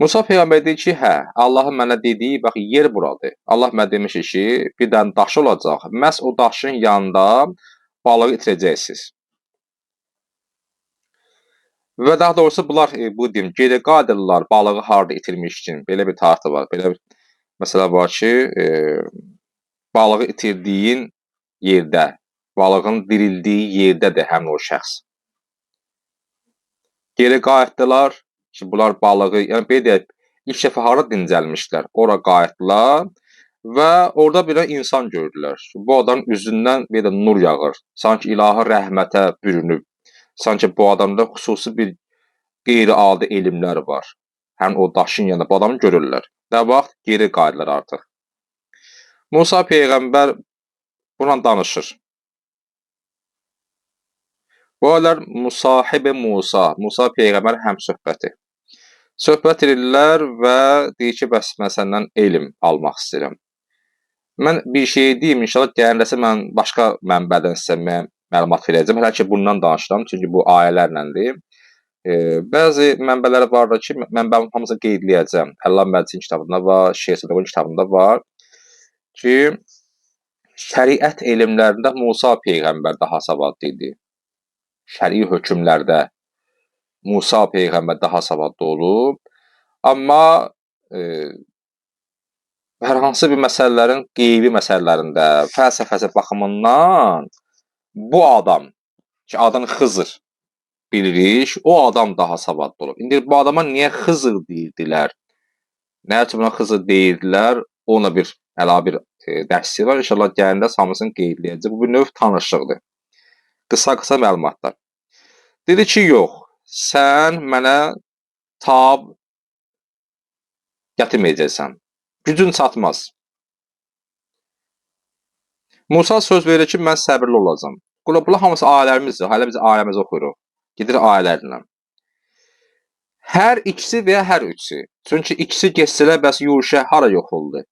Musa peyğəmbər deyir ki, hə, Allahın mənə dediyi, bax yer buradır. Allah mənə demişdi ki, bir dənə daş olacaq. Məhz o daşın yanında balığı itirəcəksiniz. Və daha doğrusu bunlar e, bu deyim, geri qadirlər balığı harda itirmiş üçün. Belə bir tarixdə var. Belə bir məsələ var ki, e, balığı itirdiyin yerdə, balığın dirildiyi yerdədir həmin o şəxs. Geri qayıtdılar ki, bunlar balığı, yəni belə deyək, ilk dəfə hara dincəlmişlər, ora qayıtdılar və orada bir insan gördülər. Bu adamın üzündən belə nur yağır. Sanki ilahi rəhmətə bürünüb. Sanki bu adamda xüsusi bir qeyri-adi elmlər var. Həm o daşın yanında bu adamı görürlər. Və vaxt geri qayıdırlar artıq. Musa peyğəmbər buna danışır. Bu aylar Musahib Musa, Musa peyğəmbər həm söhbəti. Söhbət edirlər və deyir ki, bəs mən səndən elm almaq istəyirəm. Mən bir şey deyim, inşallah gəlirsə mən başqa mənbədən sizə məlumat verəcəm. Hələ ki bundan danışıram, çünki bu ayələrləndir. E, bəzi mənbələr vardır ki, mənbənin hamısını qeydləyəcəm. Əllah Məcid kitabında var, Şeyx Sədəqin kitabında var ki, şəriət elmlərində Musa peyğəmbər daha savadlı idi. Şəri hökmlərdə Musa peyğəmbər daha savadlı olub. Amma e, hər hansı bir məsələlərin qeybi məsələlərində, fəlsəfəsi baxımından bu adam ki, adını Xızır bilirik, o adam daha savadlı olub. İndi bu adama niyə Xızır deyirdilər? Nə üçün buna Xızır deyirdilər? Ona bir əlavə bir e, dərsi var. İnşallah gələndə hamısını qeydləyəcək. Bu bir növ tanışlıqdır. Qısa-qısa məlumatlar. Dedi ki, yox, sən mənə tab gətirməyəcəksən. Gücün çatmaz. Musa söz verir ki, mən səbirli olacağam. Bunlar hamısı ayələrimizdir. Hələ biz ayəmizi oxuyuruq. Gedir ayələrlə. Hər ikisi və ya hər üçü. Çünki ikisi geçsələr bəs Yuşə hara yox oldu?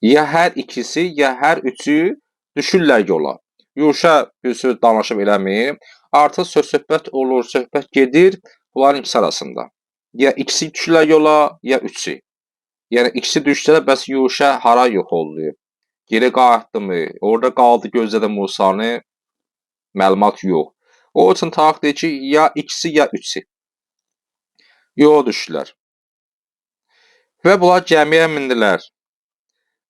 Ya hər ikisi, ya hər üçü düşürlər yola. Yuşə bir söz danışıb eləmir. Artıq söz-söhbət olur, söhbət gedir bunların ikisi arasında. Ya ikisi düşürlər yola, ya üçü. Yəni ikisi düşsələr bəs Yuşə hara yox oldu? Geri qayıtdımı? Orada qaldı gözlədi Musanı? Məlumat yox. O üçün tarix deyir ki, ya ikisi, ya üçü. Yola düşdülər. Və bunlar gəmiyə mindilər.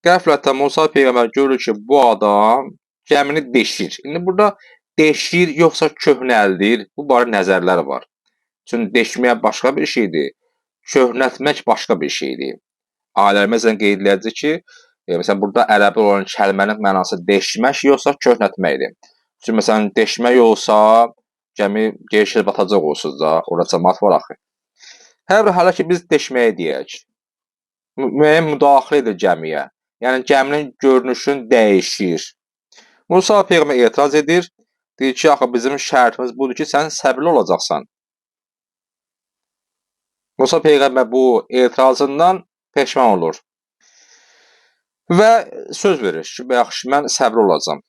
Qəflətən Musa peyğəmbər görür ki, bu adam gəmini deşir. İndi burada deşir yoxsa köhnəldir? Bu barədə nəzərlər var. Çünki deşməyə başqa bir şeydir. Köhnətmək başqa bir şeydir. Alimlər məsələn qeyd edəcək ki, E, məsələn, burada ərəbi olan kəlmənin mənası deşmək yoxsa köhnətməkdir. Çünki məsələn, deşmək olsa, gəmi geyişir batacaq olsunuz da, orada cəmat var axı. Hər bir hala ki, biz deşməyə deyək. Müəyyən müdaxilə edir gəmiyə. Yəni, gəminin görünüşünü dəyişir. Musa Peyğəmbər etiraz edir. Deyir ki, axı bizim şərtimiz budur ki, sən səbirli olacaqsan. Musa Peyğəmbər bu etirazından peşman olur. Və söz verir ki, yaxşı, mən səbr olacam.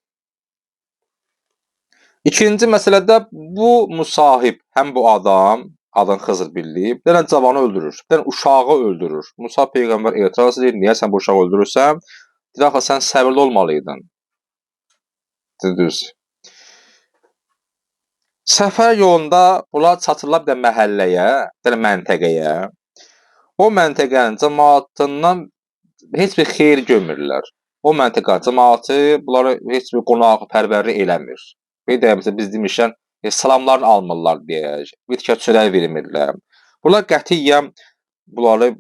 İkinci məsələdə bu musahib, həm bu adam, adın Xızır billiyib, bir dənə cavanı öldürür, bir dənə uşağı öldürür. Musa Peyğəmbər etiraz edir, niyə sən bu uşağı öldürürsən? Deyir, axı, sən səbirli olmalıydın. Düz. Səfər yolunda bunlar çatırlar bir də məhəlləyə, bir də məntəqəyə. O məntəqənin cəmaatından heç bir xeyir görmürlər. O məntəqə cəmaatı bunları heç bir qonaq pərvərlik eləmir. Bir də məsələn biz demişən e, salamlarını almırlar deyə, bir tikə çörək vermirlər. Bunlar qətiyyən bunları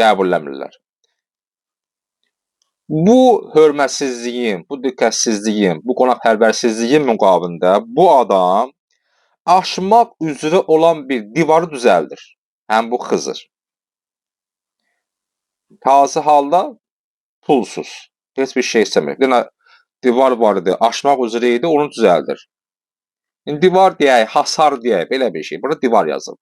qəbulləmirlər. Bu hörmətsizliyin, bu diqqətsizliyin, bu qonaqpərvərsizliyin müqabilində bu adam aşmaq üzrə olan bir divarı düzəldir. Həm bu Xızır. Hazır halda pulsuz. Heç bir şey istəmir. Dənə divar var idi, aşmaq üzrə idi, onu düzəldir. İndi divar deyək, hasar deyək, belə bir şey. Burada divar yazılıb.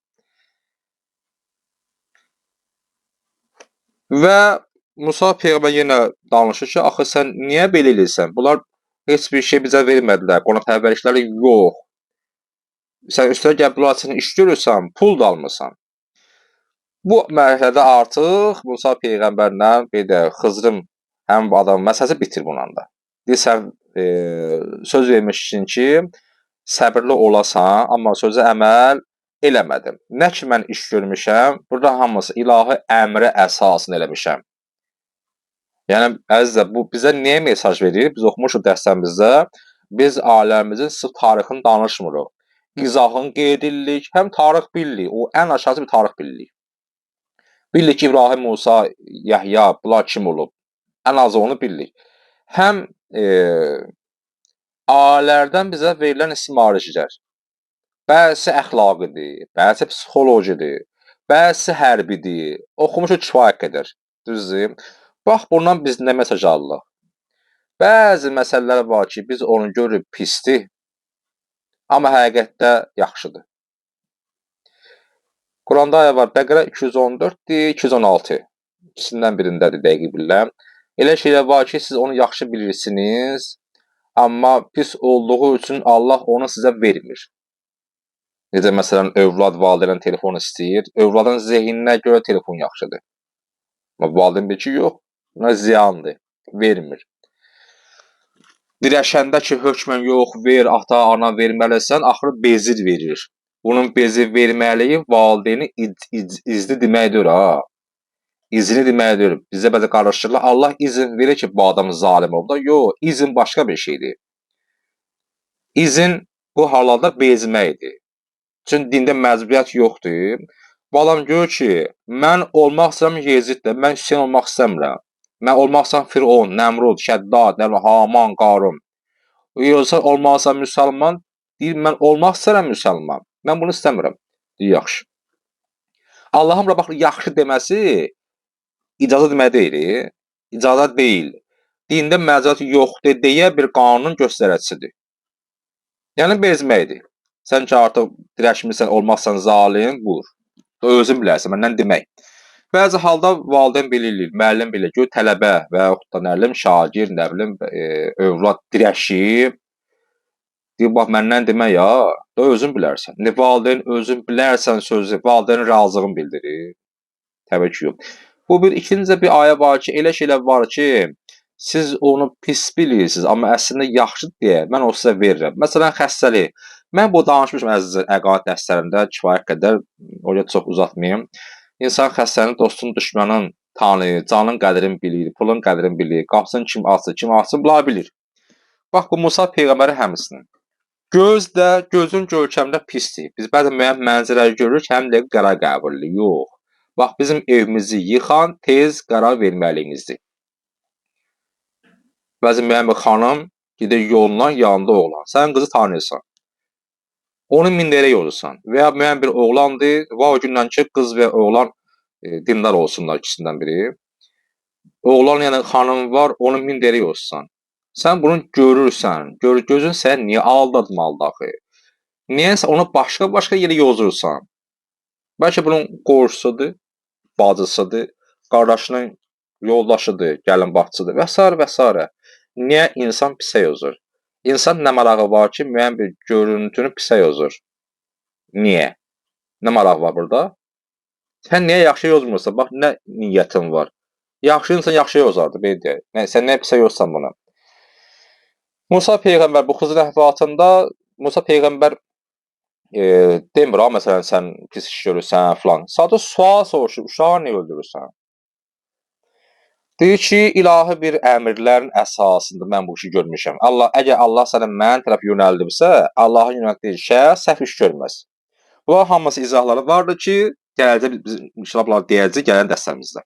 Və Musa peyğəmbər yenə danışır ki, axı sən niyə belə eləyirsən? Bunlar heç bir şey bizə vermədilər. Qonaqpərvərlikləri yox. Sən üstəlik bunlar üçün iş görürsən, pul da almırsan. Bu mərhələdə artıq Musa peyğəmbərlə bir də Xızırın həmin bu adam məsələsi bitir bununla da. Deyirsən, e, söz vermişsin ki, səbirli olasan, amma sözə əməl eləmədim. Nə ki mən iş görmüşəm, burada hamısı ilahi əmrə əsasını eləmişəm. Yəni əzizlər, bu bizə niyə mesaj verir? Biz oxumuşuq dərslərimizdə. Biz aləmimizin sırf tarixini danışmırıq. İzahını qeyd edirik, həm tarix bilirik, o ən aşağısı bir tarix bilirik. Bilirik ki, İbrahim, Musa, Yəhya, bunlar kim olub? Ən azı onu bilirik. Həm e, alələrdən bizə verilən istimaricilər. Bəzisi əxlaqidir, bəzisi psixolojidir, bəzisi hərbidir. Oxumuşuq kifayət qədər. Düzdür? Bax, bundan biz nə mesaj alırıq? Bəzi məsələlər var ki, biz onu görürük pisdir, amma həqiqətdə yaxşıdır. Quranda ayə var, Bəqərə 214-dir, 216. İkisindən birindədir, dəqiq bilirəm. Elə şeylər var ki, siz onu yaxşı bilirsiniz, amma pis olduğu üçün Allah onu sizə vermir. Necə məsələn, övlad valideynən telefon istəyir, övladın zehninə görə telefon yaxşıdır. Amma valideyn deyir ki, yox, buna ziyandır, vermir. Dirəşəndə ki, hökmən yox, ver, ata, ana verməlisən, axırı bezir verir. Bunun bezi verməliyi valideyni iz, iz, izli deməkdir ha. İzni deməkdir. Bizə bəzi qarışdırırlar. Allah izin verir ki, bu adam zalim oldu. Yox, izin başqa bir şeydir. İzin bu hallarda bezməkdir. Çünki dində məcburiyyət yoxdur. Balam gör ki, mən olmaq istəyirəm Yeziddə, mən Hüseyn olmaq istəmirəm. Mən olmaq istəyirəm Firon, Nəmrud, Şəddad, nə Haman, Qarun. Yoxsa olmaqsa müsəlman, deyir mən olmaq istəyirəm müsəlman. Mən bunu istəmirəm. Deyir, yaxşı. Allahın bax yaxşı deməsi icazə demək deyil. İcazə deyil. Dində məcazat yoxdur deyə bir qanun göstəricisidir. Yəni bezməkdir. Sən ki artıq dirəşmirsən, olmazsan zalim, vur. Özün bilərsən, məndən demək. Bəzi halda valideyn bilirlər, müəllim bilir ki, tələbə və yaxud da nə bilim şagird, nə bilim e, övlad dirəşib. Deyir, bax məndən demək ya, da özün bilərsən. İndi valideyn özün bilərsən sözü valideynin razılığını bildirir. Təbii ki, yox. Bu bir ikinci bir ayə var ki, elə şeylər var ki, siz onu pis bilirsiniz, amma əslində yaxşı deyə mən o sizə verirəm. Məsələn, xəstəlik. Mən bu danışmışam əziz əqaid dərslərində kifayət qədər, oraya çox uzatmayım. İnsan xəstənin, dostun, düşmənin tanıyır, canın qədrini bilir, pulun qədrini bilir, qapısını kim açır, kim açır, bunları bilir. Bax bu Musa peyğəmbəri həmsinin. Göz də gözün görkəmində pisdir. Biz bəzən müəyyən mənzərələri görürük, həm də qərar qəbullu. Yox. Bax bizim evimizi yıxan tez qərar verməliyimizdir. Bəzən müəyyən bir xanım gedir yolundan yanında oğlan. Sən qızı tanıyırsan. Onu mindərə yolursan və ya müəyyən bir oğlandır, va o gündən ki, qız və oğlan e, dindar olsunlar ikisindən biri. Oğlan yəni xanım var, onu mindərə yolursan. Sən bunu görürsən, gör, gözün sən niyə aldatmalıdır axı? Niyə onu başqa-başqa yerə yozursan? Bəlkə bunun qonşusudur, bacısıdır, qardaşının yoldaşıdır, gəlin baxçıdır və s. və s. Niyə insan pisə yozur? İnsan nə marağı var ki, müəyyən bir görüntünü pisə yozur. Niyə? Nə maraq var burada? Sən niyə yaxşı yozmursan? Bax, nə niyyətin var? Yaxşı insan yaxşı yozardı, belə deyək. Nə, sən nə pisə yozsan bunu? Musa Peyğəmbər bu Xızır əhvalatında Musa Peyğəmbər e, demir, ha, məsələn, sən pis iş görürsən, filan. Sadəcə sual soruşur, uşağı niyə öldürürsən? Deyir ki, ilahi bir əmrlərin əsasında mən bu işi görmüşəm. Allah əgər Allah səni mənim tərəf yönəldibsə, Allahın yönəltdiyi şəxs səhv iş görməz. Bunlar hamısı izahları vardır ki, gələcək biz inşallah deyəcək gələn dərslərimizdə.